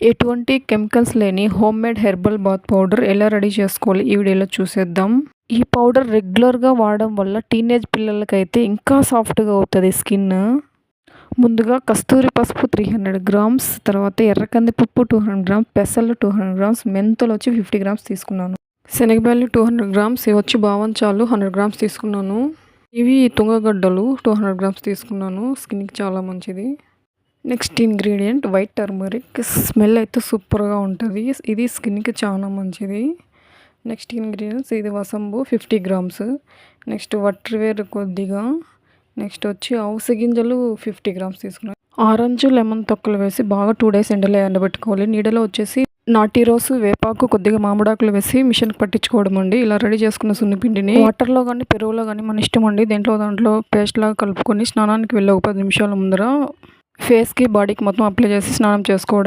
ఎటువంటి కెమికల్స్ లేని home made herbal bath powder ఎలా రెడీ చేసుకోవాలి ఈ వీడియోలో చూసేద్దాం. ఈ పౌడర్ రెగ్యులర్గా వాడడం వల్ల టీనేజ్ పిల్లలకైతే ఇంకా సాఫ్ట్గా అవుతుంది స్కిన్. ముందుగా కస్తూరి పసుపు త్రీ హండ్రెడ్ గ్రామ్స్ తర్వాత ఎర్రకంది పప్పు టూ హండ్రెడ్ గ్రామ్స్ పెసలు టూ హండ్రెడ్ గ్రామ్స్ మెంతులు వచ్చి ఫిఫ్టీ గ్రామ్స్ తీసుకున్నాను. శనగబాలు టూ హండ్రెడ్ గ్రామ్స్ ఇవి వచ్చి బావంచాలు హండ్రెడ్ గ్రామ్స్ తీసుకున్నాను. ఇవి తుంగగడ్డలు టూ హండ్రెడ్ గ్రామ్స్ తీసుకున్నాను స్కిన్కి చాలా మంచిది. Next ingredient white turmeric. Smell అయితే సూపర్గా ఉంటుంది. ఇది స్కిన్కి చాలా మంచిది. నెక్స్ట్ ఇంగ్రీడియంట్స్ ఇది వసంబు ఫిఫ్టీ గ్రామ్స్. నెక్స్ట్ వట్రివేరు కొద్దిగా. నెక్స్ట్ వచ్చి అవిసె గింజలు ఫిఫ్టీ గ్రామ్స్ తీసుకున్నాను. ఆరెంజ్ లెమన్ తొక్కలు వేసి బాగా టూ డేస్ ఎండలో ఎండబెట్టుకోవాలి. నీడలో వచ్చేసి నాటి రోజు వేపాకు కొద్దిగా మామిడాకులు వేసి మిషన్కి పట్టించుకోవడం అండి. ఇలా రెడీ చేసుకున్న సున్నిపిండిని వాటర్లో కానీ పెరుగులో కానీ మన ఇష్టం అండి. దేంట్లో దాంట్లో పేస్ట్ లాగా కలుపుకొని స్నానానికి వెళ్ళి ఒక పది నిమిషాల ముందర ఫేస్కి బాడీకి మొత్తం అప్లై చేసి స్నానం చేసుకోవడం.